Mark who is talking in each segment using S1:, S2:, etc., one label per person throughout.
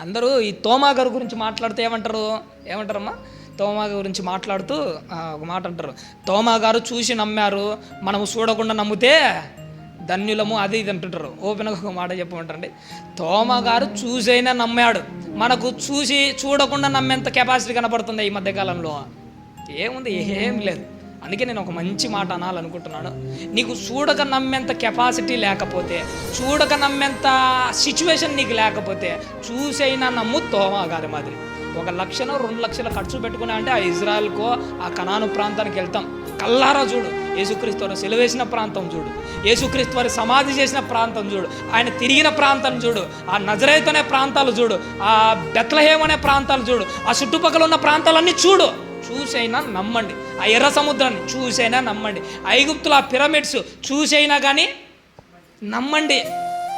S1: అందరూ ఈ తోమా గారి గురించి మాట్లాడితే ఏమంటారు? ఏమంటారమ్మా? తోమా గురించి మాట్లాడుతూ ఒక మాట అంటారు. తోమా గారు చూసి నమ్మారు మనము చూడకుండా నమ్మితే ధన్యులము అది ఇది అంటుంటారు. ఓపెన్గా ఒక మాట చెప్పమంటారండి. తోమా గారు చూసైనా నమ్మాడు. మనకు చూసి చూడకుండా నమ్మేంత కెపాసిటీ కనపడుతుంది ఈ మధ్యకాలంలో. ఏముంది? ఏం లేదు. అందుకే నేను ఒక మంచి మాట అనాలనుకుంటున్నాను. నీకు చూడక నమ్మేంత కెపాసిటీ లేకపోతే చూడక నమ్మేంత సిచ్యువేషన్ నీకు లేకపోతే చూసైనా నమ్ము తోమా గారి మాదిరి. ఒక లక్షను రెండు లక్షలు ఖర్చు పెట్టుకుని అంటే ఆ ఇజ్రాయల్కో ఆ కనాను ప్రాంతానికి వెళ్తాం. కల్లారా చూడు. యేసుక్రీస్తు వారు సెలవేసిన ప్రాంతం చూడు. యేసుక్రీస్తు వారి సమాధి చేసిన ప్రాంతం చూడు. ఆయన తిరిగిన ప్రాంతం చూడు. ఆ నజరైత్ అనే ప్రాంతాలు చూడు. ఆ బెత్లహేమ్ అనే ప్రాంతాలు చూడు. ఆ చుట్టుపక్కల ఉన్న ప్రాంతాలన్నీ చూడు. చూసైనా నమ్మండి. ఆ ఎర్ర సముద్రాన్ని చూసైనా నమ్మండి. ఐగుప్తుల ఆ పిరమిడ్స్ చూసైనా కానీ నమ్మండి.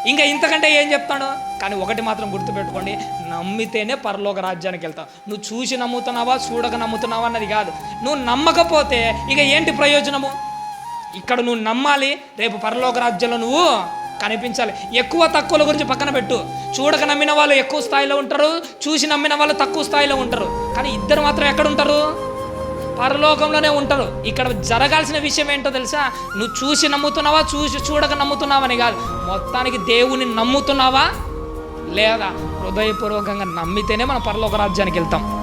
S1: ఇంకా ఇంతకంటే ఏం చెప్తాడు? కానీ ఒకటి మాత్రం గుర్తుపెట్టుకోండి. నమ్మితేనే పరలోక రాజ్యానికి వెళ్తావు. నువ్వు చూసి నమ్ముతున్నావా చూడక నమ్ముతున్నావా అన్నది కాదు. నువ్వు నమ్మకపోతే ఇక ఏంటి ప్రయోజనము? ఇక్కడ నువ్వు నమ్మాలి రేపు పరలోక రాజ్యంలో నువ్వు కనిపించాలి. ఎక్కువ తక్కువల గురించి పక్కన పెట్టు. చూడక నమ్మిన వాళ్ళు ఎక్కువ స్థాయిలో ఉంటారు చూసి నమ్మిన వాళ్ళు తక్కువ స్థాయిలో ఉంటారు. కానీ ఇద్దరు మాత్రం ఎక్కడ ఉంటారు? పరలోకంలోనే ఉంటారు. ఇక్కడ జరగాల్సిన విషయం ఏంటో తెలుసా? నువ్వు చూసి నమ్ముతున్నావా? చూసి చూడక నమ్ముతున్నావని కాదు. మొత్తానికి దేవుని నమ్ముతున్నావా? లేదా హృదయపూర్వకంగా నమ్మితేనే మనం పరలోక రాజ్యానికి వెళ్తాం.